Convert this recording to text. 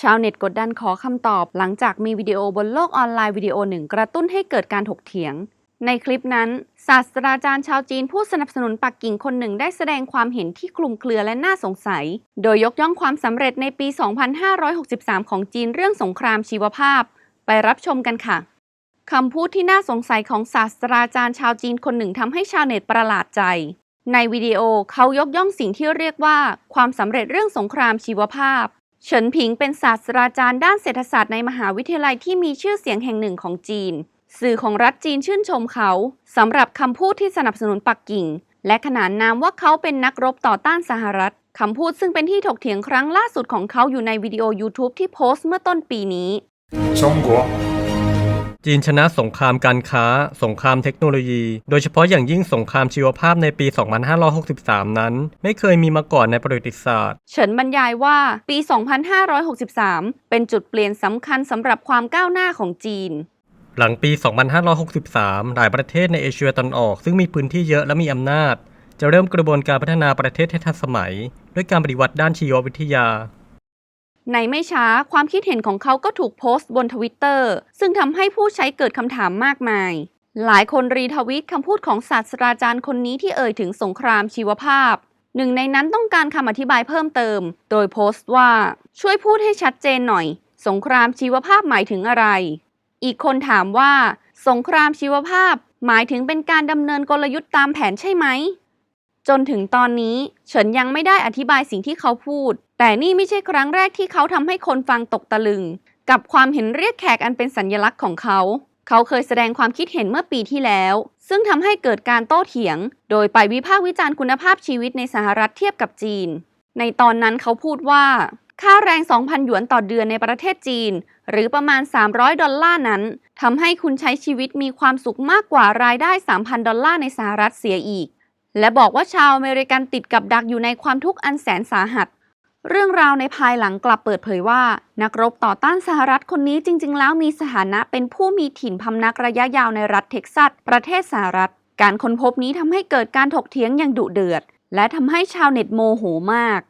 ชาวเน็ตกดดันขอคำตอบ หลังจากมีวิดีโอบนโลกออนไลน์วิดีโอหนึ่งกระตุ้นให้เกิดการถกเถียง ในคลิปนั้น ศาสตราจารย์ชาวจีนผู้สนับสนุนปักกิ่งคนหนึ่งได้แสดงความเห็นที่คลุมเครือและน่าสงสัย โดยยกย่องความสำเร็จในปี 2563 ของจีนเรื่องสงครามชีวภาพ ไปรับชมกันค่ะคำพูดที่น่าสงสัยของศาสตราจารย์ชาวจีนคนหนึ่งทำให้ชาวเน็ตประหลาดใจ ในวิดีโอเขายกย่องสิ่งที่เรียกว่า ความสำเร็จเรื่องสงครามชีวภาพ เฉินผิงเป็นศาสตราจารย์ด้านเศรษฐศาสตร์ในมหาวิทยาลัยที่มีชื่อเสียงแห่งหนึ่งของจีน สื่อของรัฐจีนชื่นชมเขาสำหรับคำพูดที่สนับสนุนปักกิ่ง และขนานนามว่าเขาเป็นนักรบต่อต้านสหรัฐคำพูดซึ่งเป็นที่ถกเถียงครั้งล่าสุดของเขาอยู่ในวิดีโอ YouTube ที่โพสต์เมื่อต้นปีนี้中国 จีนชนะสงครามการค้า สงครามเทคโนโลยี โดยเฉพาะอย่างยิ่งสงครามชีวภาพในปี 2563 นั้น ไม่เคยมีมาก่อนในประวัติศาสตร์ เฉินบรรยายว่าปี 2563 เป็นจุดเปลี่ยนสำคัญสำหรับความก้าวหน้าของจีนหลังปี 2563 หลายประเทศในเอเชียตะวันออก ซึ่งมีพื้นที่เยอะและมีอำนาจ จะเริ่มกระบวนการพัฒนาประเทศให้ทันสมัย ด้วยการปฏิวัติด้านชีววิทยา ในไม่ช้าความคิดเห็นของเขาก็ถูกโพสต์บนทวิตเตอร์ซึ่งทำให้ผู้ใช้เกิดคำถามมากมาย หลายคนรีทวิตคำพูดของศาสตราจารย์คนนี้ที่เอ่ยถึงสงครามชีวภาพ หนึ่งในนั้นต้องการคำอธิบายเพิ่มเติม โดยโพสต์ว่า ช่วยพูดให้ชัดเจนหน่อย สงครามชีวภาพหมายถึงอะไร อีกคนถามว่า สงครามชีวภาพ หมายถึงเป็นการดำเนินกลยุทธ์ตามแผนใช่ไหม จนถึงตอนนี้เฉินยังไม่ได้อธิบายสิ่งที่เขาพูด แต่นี่ไม่ใช่ครั้งแรกที่เขาทำให้คนฟังตกตะลึง กับความเห็นเรียกแขกอันเป็นสัญลักษณ์ของเขา เขาเคยแสดงความคิดเห็นเมื่อปีที่แล้ว ซึ่งทำให้เกิดการโต้เถียง โดยไปวิพากษ์วิจารณ์คุณภาพชีวิตในสหรัฐเทียบกับจีน ในตอนนั้นเขาพูดว่า ค่าแรง 2,000 หยวนต่อเดือนในประเทศจีน หรือประมาณ 300 ดอลลาร์นั้นทำให้คุณใช้ชีวิตมีความสุขมากกว่ารายได้ 3,000 ดอลลาร์ในสหรัฐเสียอีก และบอกว่าชาวอเมริกันติดกับดักอยู่ในความทุกข์อันแสนสาหัส เรื่องราวในภายหลังกลับเปิดเผยว่า นักรบต่อต้านสหรัฐคนนี้จริง ๆ แล้วมีสถานะเป็นผู้มีถิ่นพำนักระยะยาวในรัฐเท็กซัส ประเทศสหรัฐ การค้นพบนี้ทำให้เกิดการถกเถียงอย่างดุเดือด และทำให้ชาวเน็ตโมโหมาก